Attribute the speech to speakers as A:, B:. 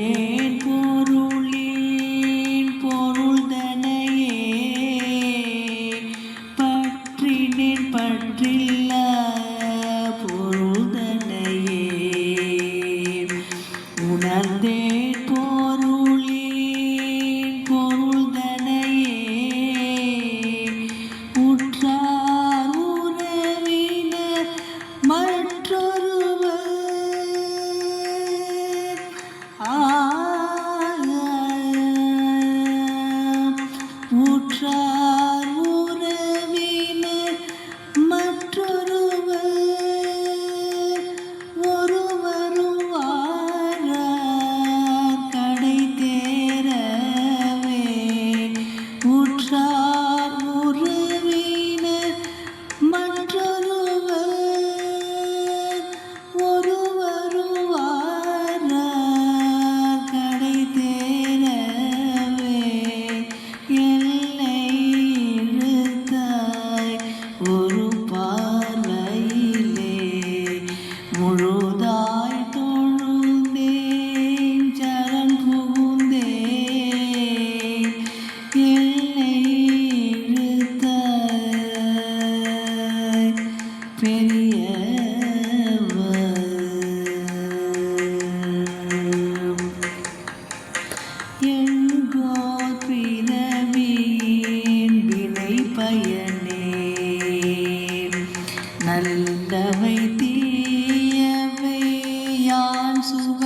A: ain't நல்லவை தீயவை யான் சு